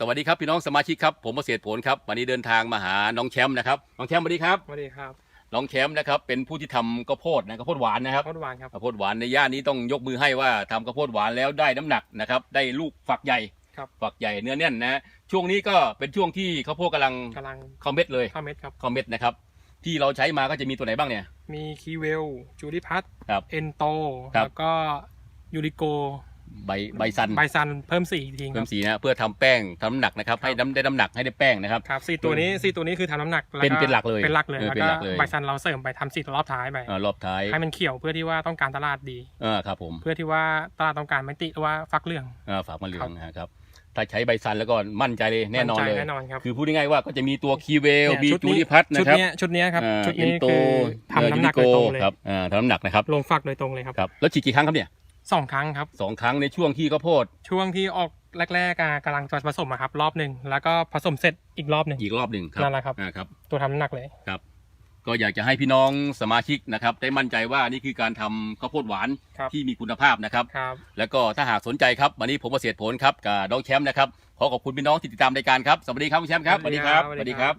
สวัสดีครับพี่น้องสมาชิกครับผมเกษตรผลครับวันนี้เดินทางมาหาน้องแชมป์นะครับน้องแชมป์สวัสดีครับสวัสดีครับน้องแชมป์นะครับเป็นผู้ที่ทำข้าวโพดนะข้าวโพดหวานนะครับ โคตรหวานครับ ข้าวโพดหวานในย่านนี้ต้องยกมือให้ว่าทำข้าวโพดหวานแล้วได้น้ำหนักนะครับได้ลูกฝักใหญ่ครับ ฝักใหญ่เนื้อแน่นนะช่วงนี้ก็เป็นช่วงที่ข้าวโพดกำลังกำลังเข้าเม็ดเลยเข้าเม็ดครับ เข้าเม็ดนะครับที่เราใช้มาก็จะมีตัวไหนบ้างเนี่ย มีคีเวล จูริพัทครับเอนโต ครับ แล้วก็ยูริโก ใบใบซันไบซันเพิ่มสีอีกทีคเพิ่รัมบสีนะเพื่อทำแป้งทำน้ำหนักนะครับครับ ให้น้ำได้น้ำหนักให้ได้แป้งนะครับ ครับสี่ตัวนี้สี่ตัวนี้คือทำน้ำหนักแวเป็นเป็นหลักเลยเป็นหลักเลยเออแล้วเป็นก็หลักเลยไบซันเราเสริมไปทำสีรอบท้ายไปอ่ารอบท้ายให้มันเขียวเพื่อที่ว่าต้องการตลาดดี อ่าครับผมเพื่อที่ว่าตลาดต้องการไม่ติว่าฟักเหลือง อ่าฝากมาเหลือครังบนะครับถ้าใช้ใบซันแล้วก็มั่นใจเลยแน่นอนมั่เลยแน่นอนครับคือพูดง่ายๆว่าก็จะมีตัวคีเวลเนี่ยบีชุดจูนี้ริพัทนะชุดครับเนี้ยชุดเนี้ยครับอ่าชุดเอ็นี้นโตคือทำน้ำหนักโดยตรงเลยครับอ่าทำน้ำหนักนะครับลงฝักโดยตรงเลยครับ ครับแล้วฉีดกี่ครั้งครับเนี่ย สองครั้งครับ สองครั้งในช่วงที่ข้าวโพดช่วงที่ออกแรกๆอะกำลังจะผสมอะครับ รอบหนึ่งแล้วก็ผสมเสร็จอีกรอบหนึ่งอีกรอบหนึ่งครับนั่นแหละครับอ่าครับตัวทำน้ำหนักเลยครับ ก็อยากจะให้พี่น้องสมาชิกนะครับ ได้มั่นใจว่านี่คือการทำข้าวโพดหวานครับที่มีคุณภาพนะครับ ครับ แล้วก็ถ้าหากสนใจครับวันนี้ผมเกษตรผลครับกับน้องแชมป์นะครับขอขอบคุณพี่น้องที่ติดตามรายการครับสวัสดีครับคุณแชมป์ครับสวัสดีครับสวัสดีครับ